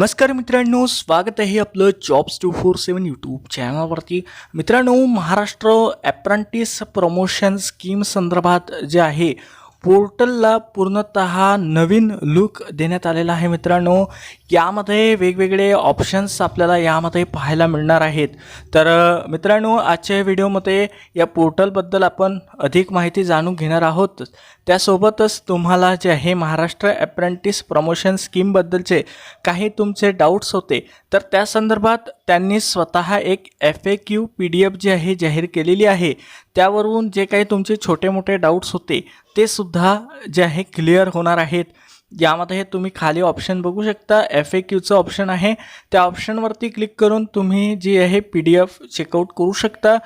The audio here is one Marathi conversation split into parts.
नमस्कार मित्रांनो स्वागत आहे आपलं jobs two four seven YouTube चॅनलवरती मित्रांनो महाराष्ट्र ॲप्रेंटिस प्रमोशन स्कीम संदर्भात जे आहे पोर्टलला पूर्णत नवीन लुक देण्यात आलेला आहे मित्रांनो. यामध्ये वेगवेगळे ऑप्शन्स आपल्याला यामध्ये पाहायला मिळणार आहेत. तर मित्रांनो आजच्या व्हिडिओमध्ये या पोर्टलबद्दल आपण अधिक माहिती जाणून घेणार आहोत. त्यासोबतच तुम्हाला जे आहे महाराष्ट्र ॲप्रेंटिस प्रमोशन स्कीमबद्दलचे काही तुमचे डाऊट्स होते तर त्या संदर्भात त्यांनी स्वतः एक F A Q P D F G आहे जाहीर केलेली आहे. त्यावरून जे काही तुमचे छोटे मोठे डाऊट्स होते ते सुद्धा जे आहे क्लिअर होणार आहेत. यामध्ये हे तुम्ही खाली ऑप्शन बघू शकता. एफ ए क्यूचं ऑप्शन आहे. त्या ऑप्शनवरती क्लिक करून तुम्ही जी आहे पी डी एफ चेकआउट करू शकता.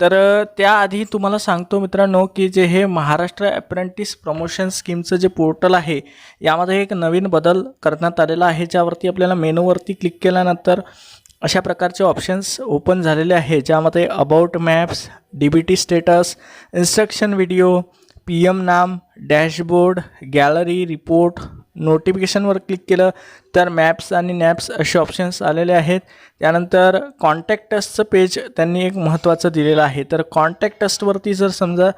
तर त्याआधी तुम्हाला सांगतो मित्रांनो की जे हे महाराष्ट्र अप्रेंटिस प्रमोशन स्कीमचं जे पोर्टल आहे यामध्ये एक नवीन बदल करण्यात आलेला आहे. ज्यावरती आपल्याला मेनूवरती क्लिक केल्यानंतर अशा प्रकारचे ऑप्शन्स ओपन झालेले आहे. ज्यामध्ये about maps D B T status instruction video P M नाम डॅशबोर्ड गॅलरी रिपोर्ट नोटिफिकेशनवर क्लिक केलं तर मॅप्स आणि नॅप्स असे ऑप्शन्स आलेले आहेत. त्यानंतर कॉन्टॅक्टसचं पेज त्यांनी एक महत्त्वाचं दिलेलं आहे. तर कॉन्टॅक्टसवरती जर समजा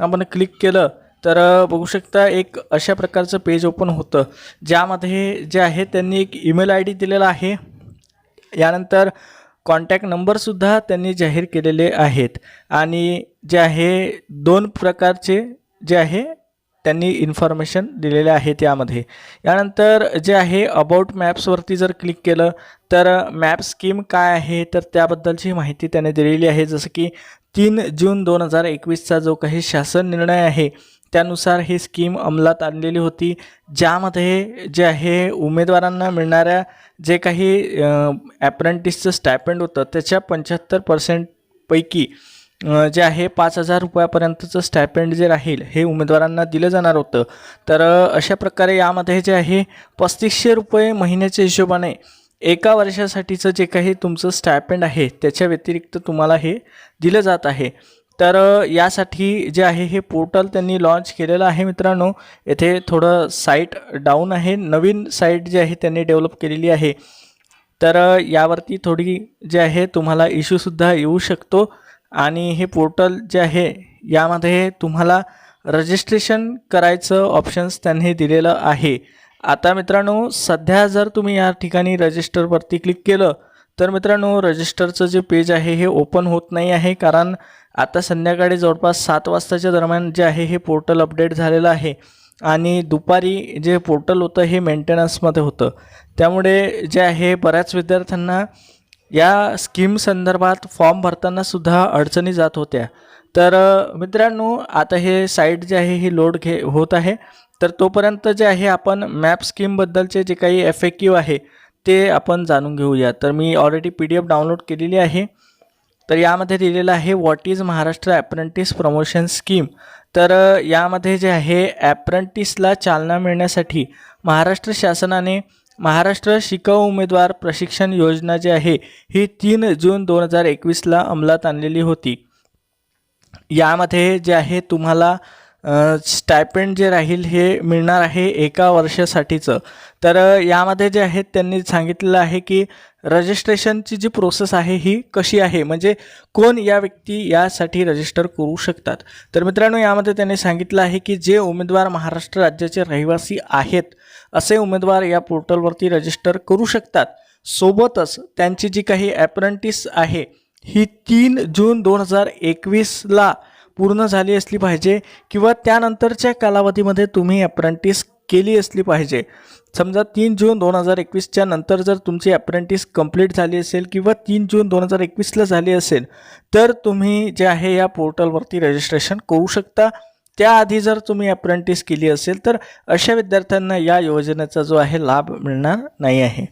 आपण क्लिक केलं तर बघू शकता एक अशा प्रकारचं पेज ओपन होतं. ज्यामध्ये जे आहे त्यांनी एक ईमेल आय डी दिलेला आहे. यानंतर कॉन्टॅक्ट नंबरसुद्धा त्यांनी जाहीर केलेले आहेत. आणि जे आहे दोन प्रकारचे जे आहे त्यांनी इन्फॉर्मेशन दिलेले आहे त्यामध्ये. यानंतर जे आहे अबाउट मॅप्सवरती जर क्लिक केलं तर uh, मॅप स्कीम काय आहे? तर त्याबद्दलची माहिती त्याने दिलेली आहे. जसं की तीन जून दोन हजार एकवीसचा जो काही शासन निर्णय आहे त्यानुसार ही स्कीम अंमलात आणलेली होती. ज्यामध्ये जे आहे उमेदवारांना मिळणाऱ्या जे काही uh, ॲप्रेंटिसचं स्टायपेंड होतं त्याच्या पंच्याहत्तर पर्सेंटपैकी जे आहे पाच हजार रुपयापर्यंतचं स्टॅपेंड जे राहील हे उमेदवारांना दिलं जाणार होतं. तर अशा प्रकारे यामध्ये जे आहे पस्तीसशे रुपये महिन्याच्या हिशोबाने एका वर्षासाठीचं जे काही तुमचं स्टॅपेंड आहे त्याच्या व्यतिरिक्त तुम्हाला हे दिलं जात आहे. तर यासाठी जे आहे हे पोर्टल त्यांनी लॉन्च केलेलं आहे मित्रांनो. येथे थोडं साईट डाऊन आहे नवीन साईट जी आहे त्यांनी डेव्हलप केलेली आहे. तर यावरती थोडी जे आहे तुम्हाला इश्यूसुद्धा येऊ शकतो. आणि हे पोर्टल जे आहे यामध्ये तुम्हाला रजिस्ट्रेशन करायचं ऑप्शन्स त्यांनी दिलेलं आहे. आता मित्रांनो सध्या जर तुम्ही या ठिकाणी रजिस्टरवरती क्लिक केलं तर मित्रांनो रजिस्टरचं जे पेज आहे हे ओपन होत नाही आहे कारण आता संध्याकाळी जवळपास सात वाजताच्या दरम्यान जे आहे हे पोर्टल अपडेट झालेलं आहे. आणि दुपारी जे पोर्टल होतं हे मेंटेनन्समध्ये होतं. त्यामुळे जे आहे बऱ्याच विद्यार्थ्यांना या स्कीम संदर्भात फॉर्म भरताना सुद्धा अडचणी जात होत्या. तर मित्रांनो आता हे साईट जे आहे ही लोड घे होत आहे. तर तोपर्यंत जे आहे आपण मॅप स्कीमबद्दलचे जे काही एफ ए क्यू आहे ते आपण जाणून घेऊया. तर मी already P D F download केलेली आहे. तर यामध्ये दिलेलं आहे what is Maharashtra apprentice promotion scheme तर यामध्ये जे आहे ॲप्रेंटिसला चालना मिळण्यासाठी महाराष्ट्र शासनाने महाराष्ट्र शिकाऊ उमेदवार प्रशिक्षण योजना जी आहे ही तीन जून दोन हजार एकवीसला अंमलात आणलेली होती. यामध्ये जे आहे तुम्हाला स्टायपेंड जे राहील हे मिळणार आहे एका वर्षासाठीचं. तर यामध्ये जे आहेत त्यांनी सांगितलेलं आहे की रजिस्ट्रेशनची जी प्रोसेस आहे ही कशी आहे? म्हणजे कोण या व्यक्ती यासाठी रजिस्टर करू शकतात? तर मित्रांनो यामध्ये त्यांनी सांगितलं आहे की जे उमेदवार महाराष्ट्र राज्याचे रहिवासी आहेत असे उमेदवार या पोर्टलवरती रजिस्टर करू शकतात. सोबतच त्यांची जी काही ॲप्रेंटिस आहे ही तीन जून दोन हजार एकवीसला पूर्ण झाली असली पाहिजे किंवा त्यानंतरच्या कालावधीमध्ये तुम्ही अप्रेंटिस केली असली पाहिजे. समजा तीन जून दोन हजार एकवीसच्या नंतर जर तुमची अप्रेंटिस कंप्लीट झाली असेल किंवा तीन जून दोन हजार एकवीसला झाली असेल तर तुम्ही जे आहे या पोर्टलवरती रजिस्ट्रेशन करू शकता. त्याआधी जर तुम्ही अप्रेंटिस केली असेल तर अशा विद्यार्थ्यांना या योजनेचा जो आहे लाभ मिळणार नाही आहे.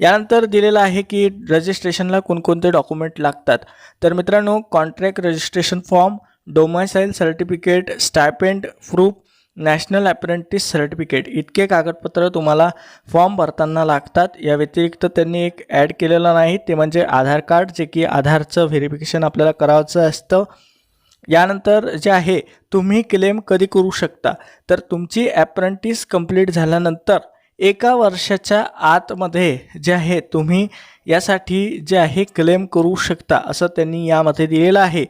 यानंतर दिलेलं आहे की रजिस्ट्रेशनला कोणकोणते डॉक्युमेंट लागतात. तर मित्रांनो contract registration form domicile certificate stipend proof national apprentice certificate इतके कागदपत्र तुम्हाला फॉर्म भरताना लागतात. या व्यतिरिक्त त्यांनी एक ॲड केलेलं नाही. ते म्हणजे आधार कार्ड जे की आधारचं व्हेरिफिकेशन आपल्याला करायचं असतं. यानंतर जे आहे तुम्ही क्लेम कधी करू शकता. तर तुमची ॲप्रेंटिस कंप्लीट झाल्यानंतर एका वर्षाच्या आतमध्ये जे आहे तुम्ही यासाठी जे आहे क्लेम करू शकता. असं त्यांनी यामध्ये दिलेलं आहे.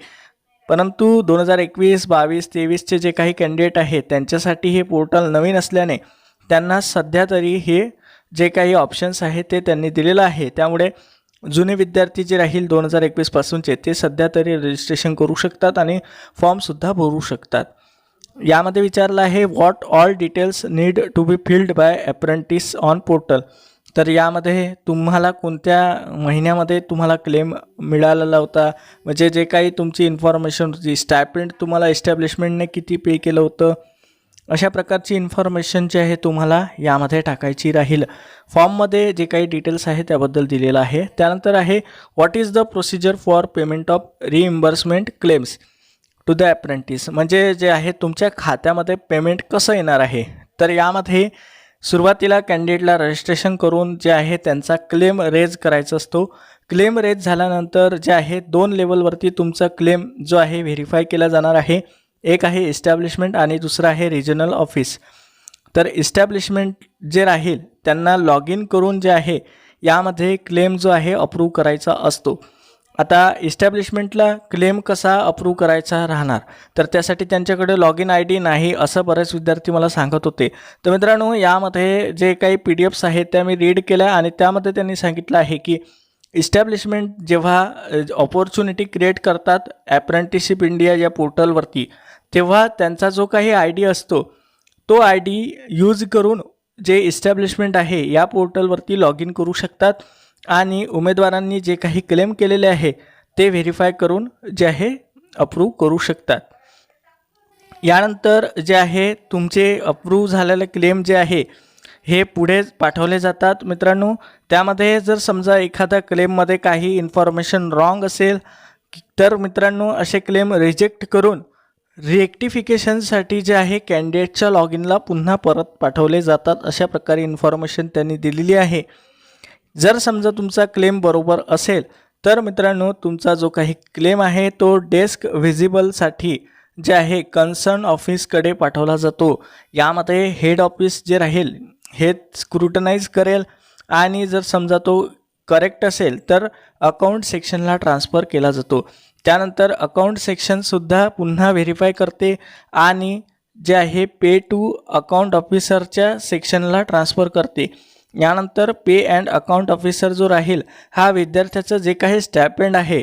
परंतु दोन हजार एकवीस बावीस तेवीसचे जे काही कॅन्डिडेट आहेत त्यांच्यासाठी हे पोर्टल नवीन असल्याने त्यांना सध्या तरी हे जे काही ऑप्शन्स आहेत ते त्यांनी दिलेलं आहे. त्यामुळे जुने विद्यार्थी जे राहील दोन हजार एकवीसपासूनचे ते सध्या तरी रजिस्ट्रेशन करू शकतात आणि फॉर्मसुद्धा भरू शकतात. यामध्ये विचारलं आहे what all details need to be filled by apprentice on portal तर यामध्ये तुम्हाला कोणत्या महिन्यामध्ये तुम्हाला क्लेम मिळालेला होता? म्हणजे जे काही तुमची इन्फॉर्मेशन होती स्टॅपेंट तुम्हाला एस्टॅब्लिशमेंटने किती पे केलं होतं? अशा प्रकारची इन्फॉर्मेशन जी आहे तुम्हाला यामध्ये टाकायची राहील. फॉर्ममध्ये जे काही डिटेल्स आहे त्याबद्दल दिलेलं आहे. त्यानंतर आहे what is the procedure for payment of reimbursement claims to the apprentice म्हणजे जे आहे तुमच्या खात्यामध्ये पेमेंट कसं येणार आहे? तर यामध्ये सुरुवातीला कॅन्डिडेटला रजिस्ट्रेशन करून जे आहे त्यांचा क्लेम रेज करायचा असतो. क्लेम रेज झाल्यानंतर जे आहे दोन लेवलवरती तुमचा क्लेम जो आहे व्हेरीफाय केला जाणार आहे. एक आहे इस्टॅब्लिशमेंट आणि दुसरं आहे रिजनल ऑफिस. तर इस्टॅब्लिशमेंट जे राहील त्यांना लॉग इन करून जे आहे यामध्ये क्लेम जो आहे अप्रूव्ह करायचा असतो. आता इस्टॅब्लिशमेंटला क्लेम कसा अप्रूव्ह करायचा राहणार? तर त्यासाठी त्यांच्याकडे लॉग इन आय डी नाही असं बरेच विद्यार्थी मला सांगत होते. तर मित्रांनो यामध्ये जे काही पी डी एफ्स आहेत त्या मी रीड केल्या आणि त्यामध्ये त्यांनी सांगितलं आहे की इस्टॅब्लिशमेंट जेव्हा ऑपॉर्च्युनिटी क्रिएट करतात ॲप्रेंटिसशिप इंडिया या पोर्टलवरती तेव्हा त्यांचा जो काही आय डी असतो तो आय डी यूज करून जे इस्टॅब्लिशमेंट आहे या पोर्टलवरती लॉग इन करू शकतात. आणि उमेदवारांनी जे काही क्लेम केलेले आहे ते व्हेरीफाय करून जे आहे अप्रूव्ह करू शकतात. यानंतर जे आहे तुमचे अप्रूव्ह झालेले क्लेम जे आहे हे पुढे पाठवले जातात. मित्रांनो त्यामध्ये जर समजा एखाद्या क्लेममध्ये काही इन्फॉर्मेशन रॉंग असेल तर मित्रांनो असे क्लेम रिजेक्ट करून रिएक्टिफिकेशनसाठी जे आहे कॅन्डिडेटच्या लॉग इनला पुन्हा परत पाठवले जातात. अशा प्रकारे इन्फॉर्मेशन त्यांनी दिलेली आहे. जर समजा तुमचा क्लेम बरोबर असेल तर मित्रांनो तुमचा जो काही क्लेम आहे तो डेस्क व्हिजिबलसाठी जे आहे कन्सर्न ऑफिसकडे पाठवला जातो. यामध्ये हेड ऑफिस जे राहील हे स्क्रुटनाईज करेल आणि जर समजा तो करेक्ट असेल तर अकाउंट सेक्शनला ट्रान्सफर केला जातो. त्यानंतर अकाउंट सेक्शनसुद्धा पुन्हा व्हेरीफाय करते आणि जे आहे पे टू अकाउंट ऑफिसरच्या सेक्शनला ट्रान्सफर करते. यानंतर पे अँड अकाउंट ऑफिसर जो राहील हा विद्यार्थ्याचं जे काही स्टॅपेंड आहे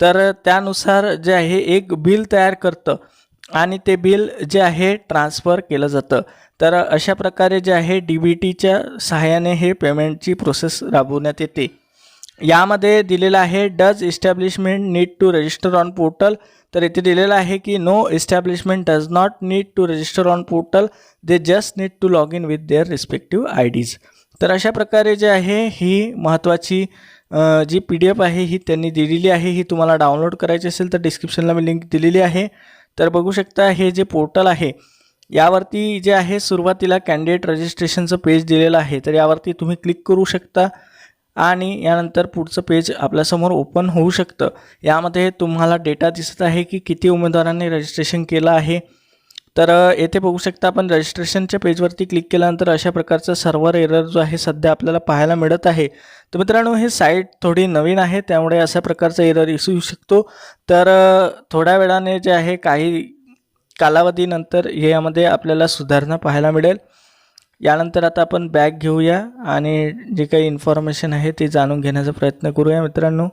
तर त्यानुसार जे आहे एक बिल तयार करतं आणि ते बिल जे आहे ट्रान्सफर केलं जातं. तर अशा प्रकारे जे आहे डी बी टीच्या सहाय्याने हे पेमेंटची प्रोसेस राबवण्यात येते. यामध्ये दिलेलं आहे does establishment need to register on portal. तर इथे दिलेलं आहे की no establishment does not need to register on portal. They just need to log in with their respective IDs. तर अशा प्रकारे जे आहे ही महत्त्वाची जी पी डी एफ आहे ही त्यांनी दिलेली आहे ही तुम्हाला डाउनलोड करायची असेल तर डिस्क्रिप्शनला मी लिंक दिलेली आहे. तर बघू शकता हे जे पोर्टल आहे यावरती जे आहे सुरुवातीला कॅन्डिडेट रजिस्ट्रेशनचं पेज दिलेलं आहे. तर यावरती तुम्ही क्लिक करू शकता आणि यानंतर पुढचं पेज आपल्यासमोर ओपन होऊ शकतं. यामध्ये तुम्हाला डेटा दिसत आहे की किती उमेदवारांनी रजिस्ट्रेशन केलं आहे. तर येथे बघू शकता आपण रजिस्ट्रेशनच्या पेजवरती क्लिक केल्यानंतर अशा प्रकारचा सर्व्हर एरर जो आहे सध्या आपल्याला पाहायला मिळत आहे. तर मित्रांनो हे साईट थोडी नवीन आहे त्यामुळे अशा प्रकारचा एरर इश्यू येऊ शकतो. तर थोड्या वेळाने जे आहे काही कालावधीनंतर यामध्ये आपल्याला सुधारणा पाहायला मिळेल. यानंतर आता आपण बॅग घेऊया आणि जे काही इन्फॉर्मेशन आहे ते जाणून घेण्याचा प्रयत्न करूया मित्रांनो.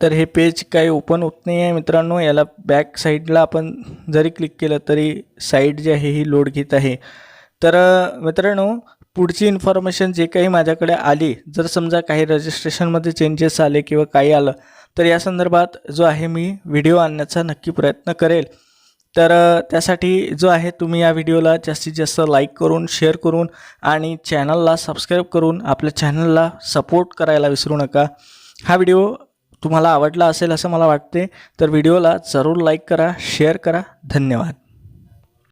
तर हे पेज काही ओपन होत नाही आहे मित्रांनो. याला बॅक साईडला आपण जरी क्लिक केलं तरी साईड जी आहे ही लोड घेत आहे. तर मित्रांनो पुढची इन्फॉर्मेशन जे काही माझ्याकडे आली जर समजा काही रजिस्ट्रेशनमध्ये चेंजेस आले किंवा काही आलं तर या संदर्भात जो आहे मी व्हिडिओ आणण्याचा नक्की प्रयत्न करेल. तर त्यासाठी जो आहे तुम्ही या व्हिडिओला जास्तीत जास्त लाईक करून शेअर करून आणि चॅनलला सबस्क्राईब करून आपल्या चॅनलला सपोर्ट करायला विसरू नका. हा व्हिडिओ तुम्हाला आवडला असेल असं मला वाटते तर व्हिडिओला जरूर लाईक करा शेअर करा. धन्यवाद.